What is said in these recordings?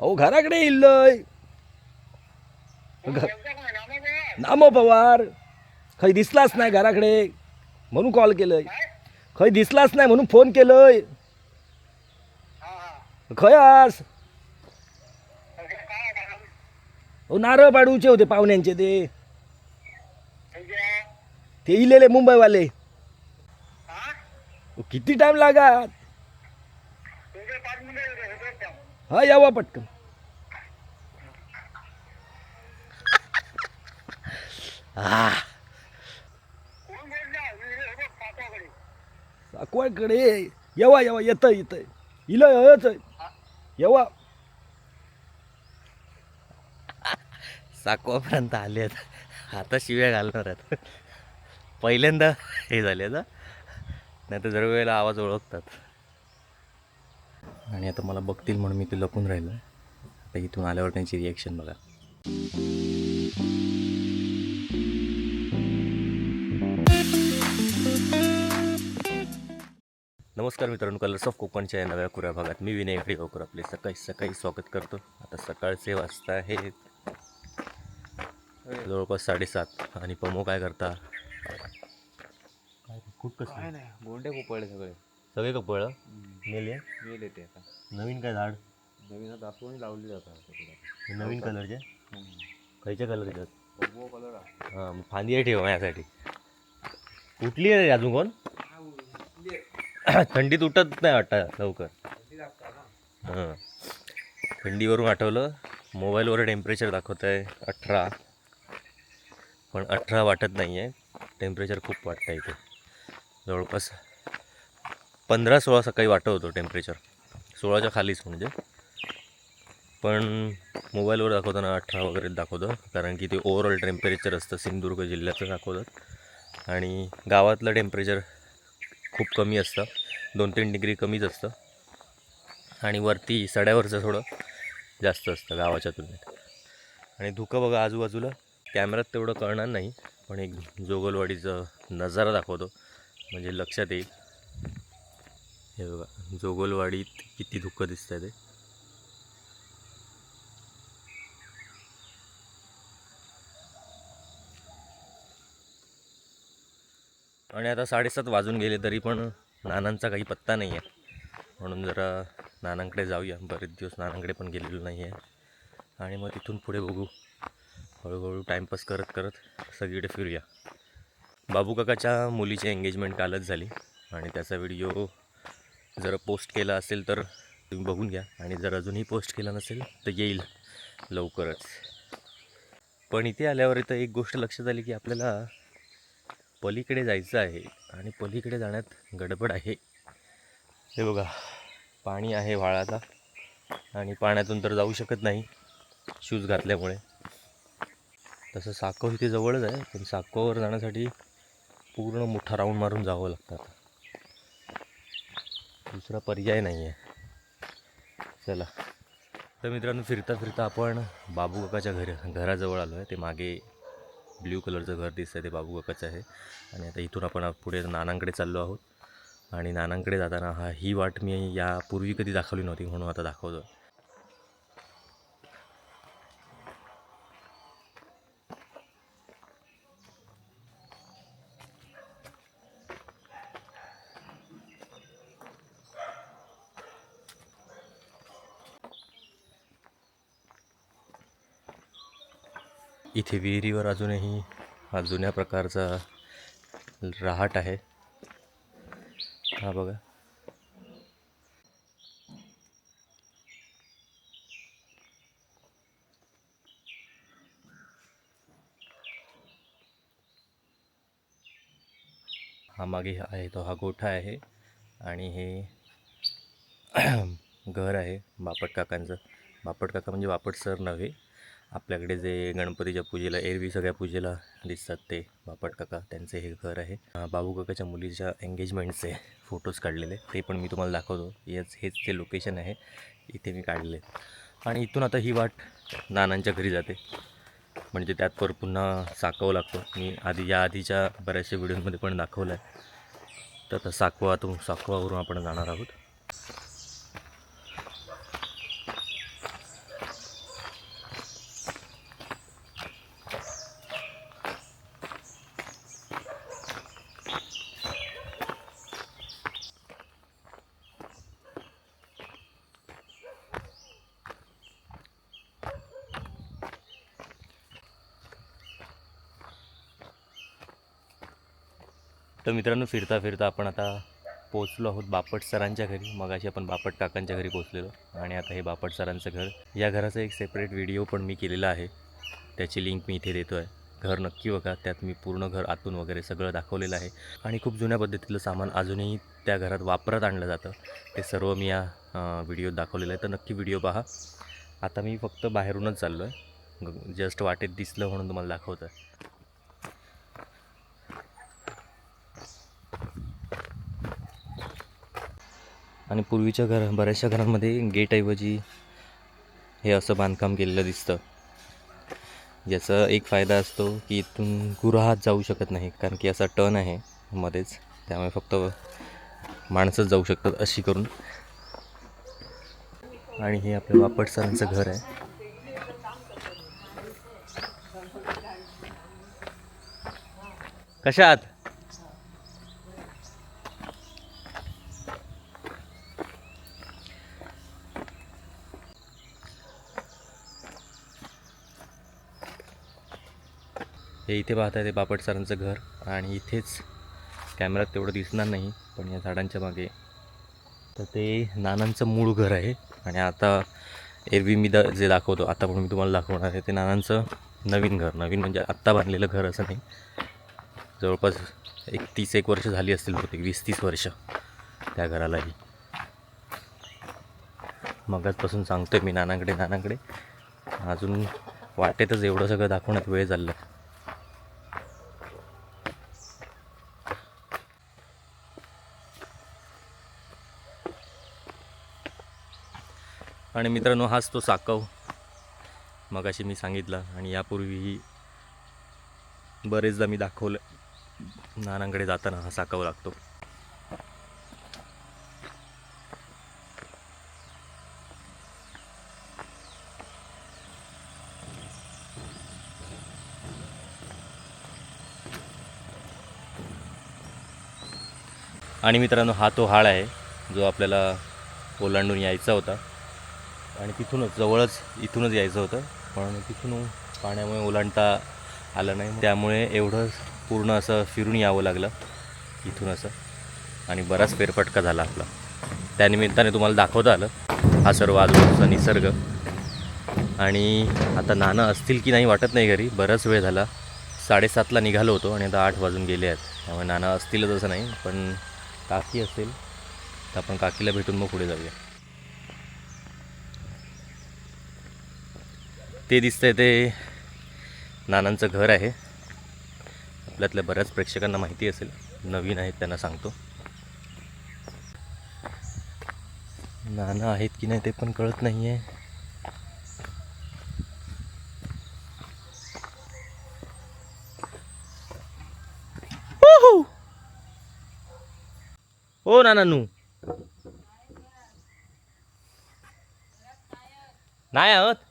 अहो घराकडे इल्लय. घ- नामो पवार. खंय दिसलाच नाही घराकडे. म्हणून कॉल केलंय. खंय दिसलाच नाही म्हणून फोन केलंय. खंय आस नारळ पाडूचे होते पाहुण्यांचे ते. ते इलेले मुंबईवाले. किती टाइम लागात? हा यावा पटकन. आ साकवाडकडे येवा येवा येत येत इल येवा. साकवापर्यंत आले आता शिव्या घालणार आहेत. पहिल्यांदा हे झाले ना नाही तर दरवेळेला आवाज ओळखतात. आणि आता मला बघतील म्हणून मी ते लपून राहिलो. आता इथून आल्यावर त्यांची रिॲक्शन बघा. नमस्कार मित्रांनो कलर्स ऑफ कोकणच्या या नव्या कुऱ्या भागात मी विनय गावकर आपले सकाळी सकाळी स्वागत करतो. आता सकाळचे वाजता हे जवळपास साडेसात. आणि पमो काय करता? काय खूप कसं गोंडे कोपळले सगळे. सगळे कपळ मेले? मेले ते आता. नवीन काय झाड? नवीन दाखवून लावली जातात हे नवीन कलरचे खयच्या कलरचे कलर हां फांदी ठेव माझ्यासाठी. उठली आहे अजून कोण? थंडीत उठत नाही वाटतं लवकर. हां. थंडीवरून आठवलं मोबाईलवर टेम्परेचर दाखवत आहे अठरा. पण अठरा वाटत नाही आहे टेम्परेचर खूप वाटतं इथे. जवळपास पंधरा सोळा सकाळी वाटत होतं टेम्परेचर सोळाच्या खालीच म्हणजे. पण मोबाईलवर दाखवताना अठरा वगैरे दाखवतं. कारण की ते ओव्हरऑल टेम्परेचर असतं. सिंधुदुर्ग जिल्ह्याचं दाखवतात. आणि गावातलं टेम्परेचर खूप कमी असतं. दोन तीन डिग्री कमीच असतं. आणि वरती सड्यावरचं थोडं जास्त असतं गावाच्या तुलनेत. आणि धुकं बघा आजूबाजूला. कॅमेरात तेवढं कळणार नाही. पण एक जोगलवाडीचं नजारा दाखवतो. म्हणजे लक्षात येईल. हे बघा जोगोलवाडीत किती धुकं दिसतंय ते. आणि आता साडेसात वाजून गेले तरी पण नानांचा काही पत्ता नाही आहे. म्हणून जरा नानांकडे जाऊया. बरेच दिवस नानांकडे पण गेलेलो नाही आहे. आणि मग तिथून पुढे बघू. हळूहळू टाईमपास करत करत सगळीकडे फिरूया. बाबू काकाच्या मुलीची एंगेजमेंट कालच झाली. आणि त्याचा व्हिडिओ जर पोस्ट केला असेल तर तुम्ही बघून घ्या. आणि जर अजूनही पोस्ट केला नसेल तर येईल लवकरच. पण इथे आल्यावर इथं एक गोष्ट लक्षात आली की आपल्याला पलीकडे जायचं आहे. आणि पलीकडे जाण्यात गडबड आहे. हे बघा पाणी आहे व्हाळाचा आणि पाण्यातून तर जाऊ शकत नाही शूज घातल्यामुळे. तसं साकव इथे जवळच आहे. पण साकोवर जाण्यासाठी पूर्ण मोठा राऊंड मारून जावं लागतं आता. दुसरा पर्याय नाही आहे चला. तर मित्रांनो फिरता फिरता आपण बाबू काकाच्या घर घराजवळ आलो आहे ते मागे ब्ल्यू कलरचं घर दिसतं आहे ते बाबू काकाचं आहे. आणि आता इथून आपण पुढे नानांकडे चाललो आहोत. आणि नानांकडे जाताना हा ही वाट मी यापूर्वी कधी दाखवली नव्हती म्हणून आता दाखवतो इथे विहिरीवर अजूनही हा जुन्या प्रकारचा रहाट आहे. हा बघा. हा मागे आहे तो हा गोठा आहे आणि हे घर आहे बापट काकांचं. बापट काका म्हणजे बापट सर नव्हे. आपल्याकडे जे गणपतीच्या पूजेला एरवी सगळ्या पूजेला दिसतात ते बापट काका त्यांचे हे घर आहे. बाबू काकाच्या मुलीच्या एंगेजमेंटचे फोटोज काढलेले ते पण मी तुम्हाला दाखवतो. याच हेच ते लोकेशन आहे. इथे मी काढले आणि इथून आता ही वाट नानांच्या घरी जाते. म्हणजे त्यात पर पुन्हा साकावं लागतो. मी आधी या आधीच्या बऱ्याचशा व्हिडिओमध्ये पण दाखवलं आहे तर आता साकवातून साकवावरून आपण जाणार आहोत. तर मित्रांनो फिरता फिरता आपण आता पोचलो आहोत बापट सरांच्या घरी. मगाशी आपण बापट काकांच्या घरी पोचलेलो आणि आता हे बापट सरांचं घर. या घराचा एक सेपरेट व्हिडिओ पण मी केलेला आहे. त्याची लिंक मी इथे देतो आहे घर नक्की बघा. त्यात मी पूर्ण घर आतून वगैरे सगळं दाखवलेलं आहे. आणि खूप जुन्या पद्धतीतलं सामान अजूनही त्या घरात वापरात आणलं जातं. ते सर्व मी या व्हिडिओत दाखवलेलं आहे. तर नक्की व्हिडिओ पहा. आता मी फक्त बाहेरूनच चाललो आहे जस्ट वाटेत दिसलं म्हणून तुम्हाला दाखवतं आहे आणि पूर्वीच्या घर बऱ्याचशा घरांमध्ये गेटऐवजी हे असं बांधकाम केलेलं दिसतं. ज्याचा एक फायदा असतो की इथून गुराहात जाऊ शकत नाही कारण की असा टर्न आहे मध्येच. त्यामुळे फक्त माणसंच जाऊ शकतात अशी करून. आणि हे आपल्या बापट सरांचं घर आहे. कशात? हे इथे पाहताय ते बापट सरांचं घर आणि इथेच कॅमेरात तेवढं दिसणार नाही पण या झाडांच्या मागे. तर ते नानांचं मूळ घर आहे आणि आता एरवी मी द जे दाखवतो आता पण मी तुम्हाला दाखवणार आहे ते नानांचं नवीन घर. नवीन म्हणजे आत्ता बांधलेलं घर असं नाही. जवळपास एक तीस एक वर्ष झाली असतील बहुतेक वीस तीस वर्ष त्या घरालाही. मगाचपासून सांगतो आहे मी नानांकडे नानांकडे. अजून वाटेतच एवढं सगळं दाखवण्यात वेळ चालला आणि मित्रांनो हाच तो साकव. मगाशी मी सांगितलं आणि यापूर्वीही बरेचदा मी दाखवलं. नानांकडे जाताना हा साकावं लागतो. आणि मित्रांनो हा तो हाळ आहे जो आपल्याला ओलांडून यायचा होता. आणि तिथूनच जवळच इथूनच यायचं होतं. पण तिथून पाण्यामुळे ओलांडता आलं नाही. त्यामुळे एवढं पूर्ण असं फिरून यावं लागलं इथून असं. आणि बराच फेरफटका झाला आपला. त्यानिमित्ताने तुम्हाला दाखवता आलं. हा सर्व आजूबाजूचा निसर्ग. आणि आता नाणं असतील की नाही वाटत नाही घरी. बराच वेळ झाला. साडेसातला निघालो होतो आणि आता आठ वाजून गेले आहेत. त्यामुळे नाणं असतीलच असं नाही पण काकी असेल तर आपण काकीला भेटून मग पुढे जाऊया. ते दिसतंय ते नानांचं घर आहे. आपल्यातल्या बऱ्याच प्रेक्षकांना माहिती असेल. नवीन आहेत त्यांना सांगतो. नाना आहेत की नाही ते पण कळत नाही आहे हो नानानू! नाही आहोत?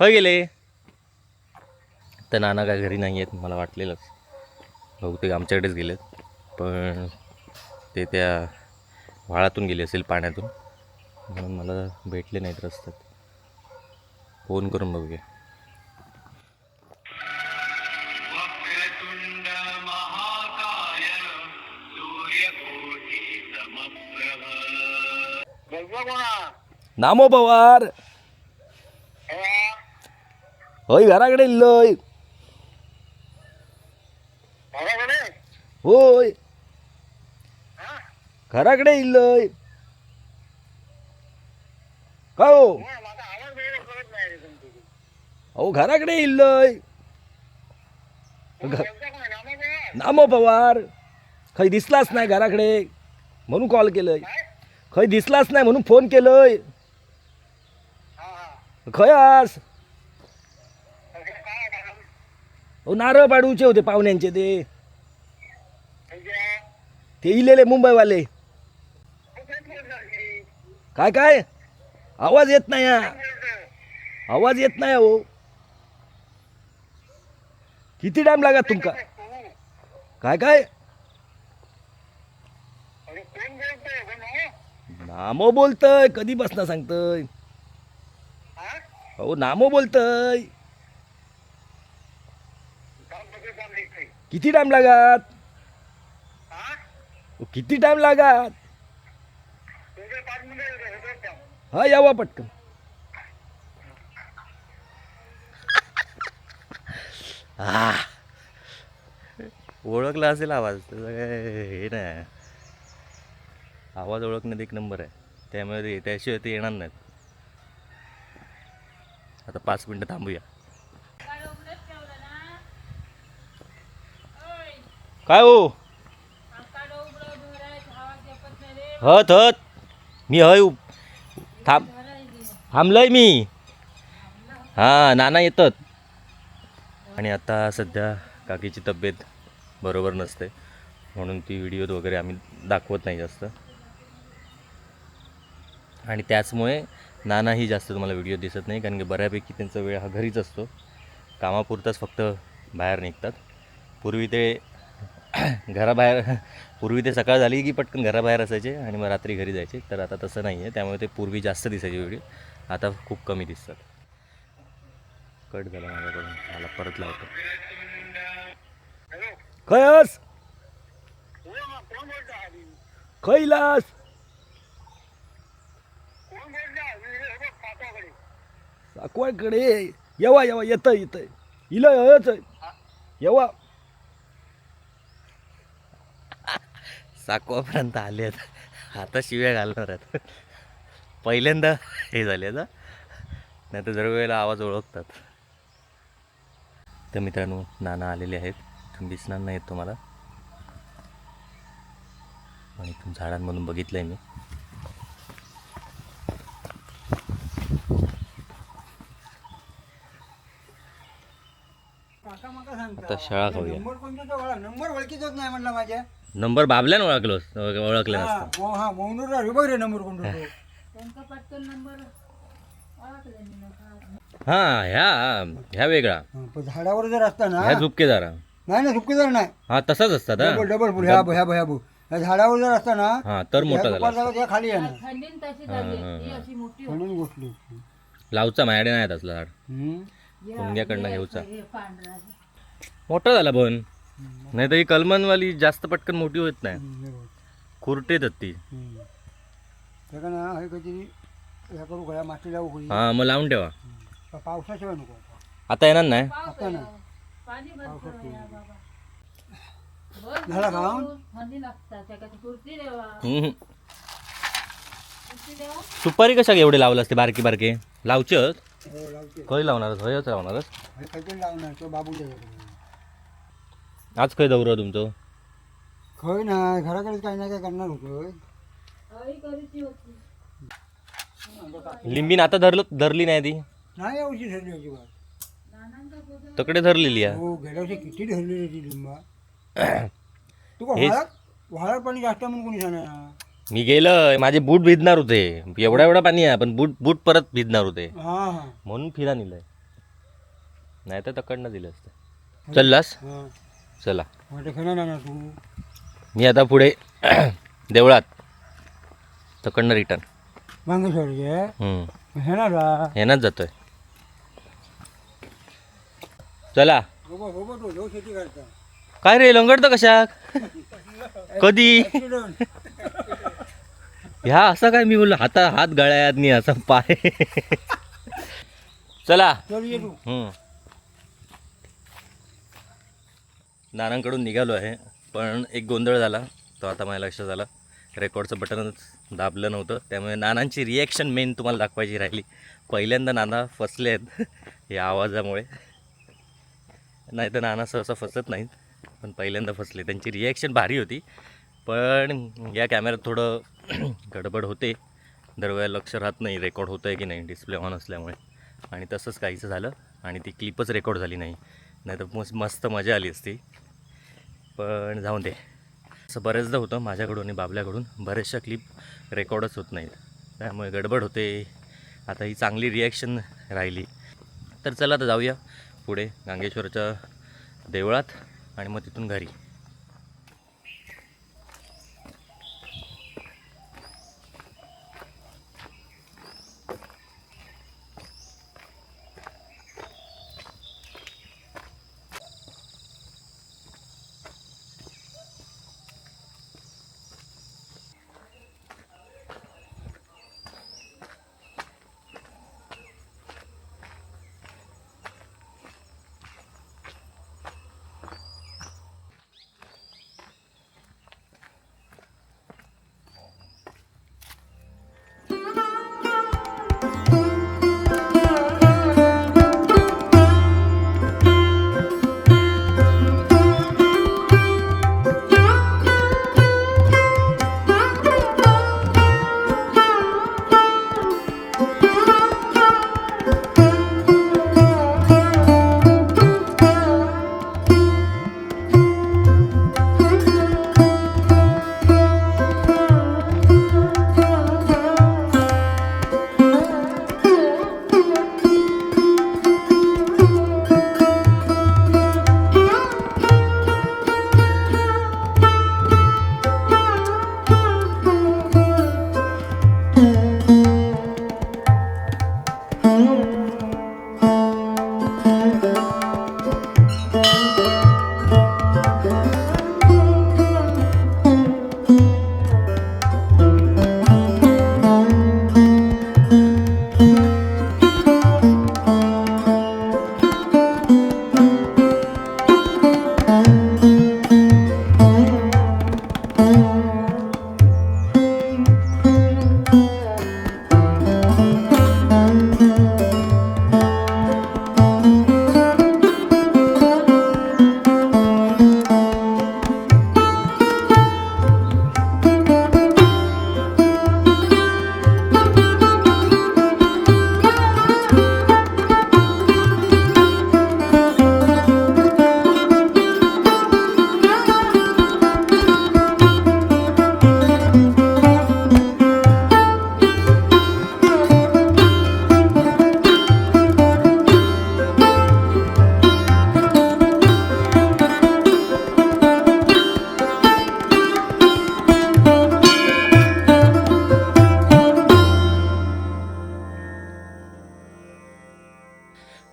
होय गेले. तर नाना काय घरी नाही आहेत मला वाटलेलंच. बहुतेक आमच्याकडेच गेलेत. पण ते त्या व्हाळातून गेले असेल पाण्यातून. म्हणून मला भेटले नाहीत रस्त्यात. फोन करून बघूया. नामो पवार होय घराकडे इल्लोय होय. घराकडे इल्लोय का हो? अहो घराकडे इल्लोय नामो पवार. खंय दिसलाच नाही घराकडे. म्हणून कॉल केलंय. खंय दिसलाच नाही म्हणून फोन केलंय. खंय आस अहो नारळ पाडूचे होते पाहुण्यांचे ते. ते इलेले मुंबईवाले. काय काय? आवाज येत नाही हा. आवाज येत नाही हो किती टाइम लागत तुमका? काय काय? नामो बोलतय कधी बसना सांगतय? अहो नामो बोलतय. किती टाइम लागत? किती टाइम लागत? हा यावा पटकन. आ ओळखला असेल आवाज. त्याचं काय हे नाही आवाज ओळखण्यात एक नंबर आहे. त्यामुळे त्याशिवाय ते येणार नाहीत. आता पाच मिनटं थांबूया. काय हो? हत हत. मी हय थांब. थांबलंय मी. हां नाना येतात. आणि आता सध्या काकीची तब्येत बरोबर नसते. म्हणून ती व्हिडिओत वगैरे आम्ही दाखवत नाही जास्त. आणि त्याचमुळे नानाही जास्त तुम्हाला व्हिडिओ दिसत नाही कारण की बऱ्यापैकी त्यांचा वेळ हा घरीच असतो. कामापुरताच फक्त बाहेर निघतात. पूर्वी ते घराबाहेर पूर्वी ते सकाळ झाली की पटकन घराबाहेर असायचे आणि मग रात्री घरी जायचे. तर आता तसं नाही आहे. त्यामुळे ते पूर्वी जास्त दिसायचे व्हिडिओ. आता खूप कमी दिसतात. कट झाला माझ्याकडून. मला परत लावतो. खयस! खैलास! साकवाकडे येवा येवा येतं येतं इला. येवा. साकवापर्यंत आले आहेत. आता शिव्या घालणार आहेत. पहिल्यांदा हे झाले आता नाही तर दर वेळेला आवाज ओळखतात. तर मित्रांनो नाना आलेले आहेत. दिसणार नाहीत तुम्हाला. आणि इथून झाडांमधून बघितलं आहे मी. आता शाळा खाऊया. नंबर कोणता नाही म्हणला माझ्या. नंबर बाबल्यानं ओळखलो ओळखलं हा नसतं. हा हे बघ रे नंबर हां ह्या ह्या वेगळा. हा, पण झाडावर जर असता ना ह्या झुपके जरा नाही ना झुपकेदार नाही. हा तसाच असतात हा. डबल डबल फुल ह्या ह्या ह्या भू ह्या झाडावर जर असता ना हा तर मोठा झाला असता. त्या खाली येणार थंडीन तशी झाली. ती अशी मोठी म्हणून गोष्टी लावचा माझ्याकडे नाही असला झाड. हम्म. मुंग्याकडनं घेऊचा. हे पांढरा मोठा झाला पण. नाही तर ही कलमनवाली जास्त पटकन मोठी होत नाही. हे. खुरटेत ती. ना हे कधी ह्या करू गळ्या माती लावू होईल हा मग लावून ठेवा. पावसाशिवाय नको आता. येणार नाही? आता झाला का हम्म. सुपारी कशा एवढे लावलं असते बारकी बारके? लावचंच हो लावते खय लावणारच हयच लावणारच हे काहीतरी लावणार? तो बाबूच्या आज खय दौर तुमचं? खय नाही घराकडेच काही ना काय करणार होतो. होती लिंबीन आता धरलं धरली नाही ती? नाही यावर्षी ठरली होती बात तकडे धरलेली आहे. हो गेल्या वर्षी किती ठरली रे ती लिंबा हेच- पाणी जास्त म्हणून कोणी सांगणार मी गेलं माझे बूट भिजणार होते. एवढा एवढा पाणी आहे पण बूट बूट परत भिजणार होते. हा हा. म्हणून फिरा नेलंय. नाही तर तकडनं दिलं असतं. चललास? हा. चला. ना तू. मी आता पुढे देवळात. तकडनं रिटर्न येणार जातोय. चला. तो शेती करता. काय रे लंगडतं कशाक? कधी. ह्या असं काय मी बोललो हाता हात गळ्यात नाही असं पाय. चला. चल ये तू. हम्म. नानांकडून निघालो आहे पण एक गोंधळ झाला तो आता माझ्या लक्षात आला. रेकॉर्डचं बटनच दाबलं नव्हतं त्यामुळे नानांची रिॲक्शन मेन तुम्हाला दाखवायची राहिली. पहिल्यांदा नाना फसले आहेत या आवाजामुळे. नाही तर नाना सहसा फसत नाहीत पण पहिल्यांदा फसले. त्यांची रिॲक्शन भारी होती पण या कॅमेऱ्यात थोडं गडबड होते. दरवेळेला लक्ष राहत नाही रेकॉर्ड होतं आहे की नाही डिस्प्ले ऑन असल्यामुळे. आणि तसंच काहीचं झालं आणि ती क्लिपच रेकॉर्ड झाली नाही. नाही तर मस्त मस्त मजा आली असती. पण जाऊन दे. असं बरेचदा होतं माझ्याकडून आणि बाबल्याकडून. बऱ्याचशा क्लिप रेकॉर्डच होत नाहीत. त्यामुळे गडबड होते. आता ही चांगली रिॲक्शन राहिली. तर चला आता जाऊया पुढे गांगेश्वरच्या देवळात आणि मग तिथून घरी.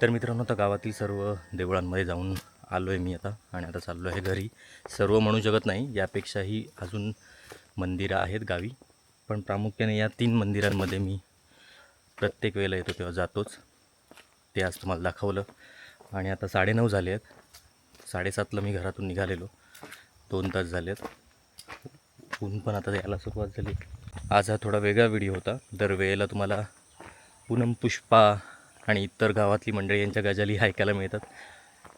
तर मित्रांनो आता गावातील सर्व देवळांमध्ये जाऊन आलो आहे मी आता आणि आता चाललो आहे घरी. सर्व म्हणू शकत नाही यापेक्षाही अजून मंदिरं आहेत गावी. पण प्रामुख्याने या तीन मंदिरांमध्ये मी प्रत्येक वेळेला येतो तेव्हा जातोच. ते आज तुम्हाला दाखवलं. आणि आता साडेनऊ झाले आहेत. साडेसातला मी घरातून निघालेलो. दोन तास झाले आहेत ऊन पण आता यायला सुरुवात झाली. आज हा थोडा वेगळा व्हिडिओ होता. दरवेळेला तुम्हाला पूनम पुष्पा आणि इतर गावातली मंडळी यांच्या गजाली ऐकायला मिळतात.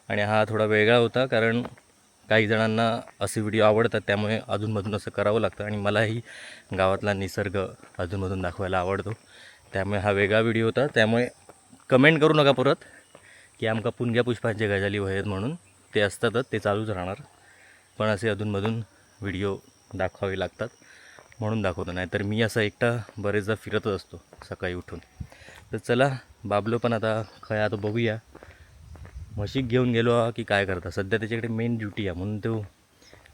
आणि हा थोडा वेगळा होता कारण काही जणांना असे व्हिडिओ आवडतात त्यामुळे अधूनमधून असं करावं लागतं. आणि मलाही गावातला निसर्ग अधूनमधून दाखवायला आवडतो. त्यामुळे हा वेगळा व्हिडिओ होता. त्यामुळे कमेंट करू नका परत की आमका पुणग्या पुष्पांचे गजाली व्हायत आहेत म्हणून. ते असतातच ते चालूच राहणार. पण असे अधूनमधून व्हिडिओ दाखवावे लागतात म्हणून दाखवतो. नाही तर मी असा एकटा बरेचदा फिरतच असतो सकाळी उठून. तर चला बाबलो पण आता काय आता बघूया. म्हशीक घेऊन गेलो की काय करता? सध्या त्याच्याकडे मेन ड्युटी आहे म्हणून तो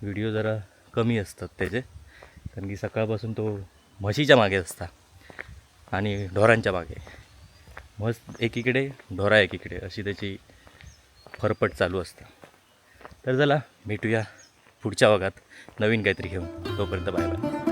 व्हिडिओ जरा कमी असतात त्याचे. कारण की सकाळपासून तो म्हशीच्या मागे असता आणि ढोरांच्या मागे. म्हस एकीकडे ढोरा एकीकडे अशी त्याची फरफट चालू असते. तर चला भेटूया पुढच्या भागात. नवीन काहीतरी घेऊन. तोपर्यंत बाय बाय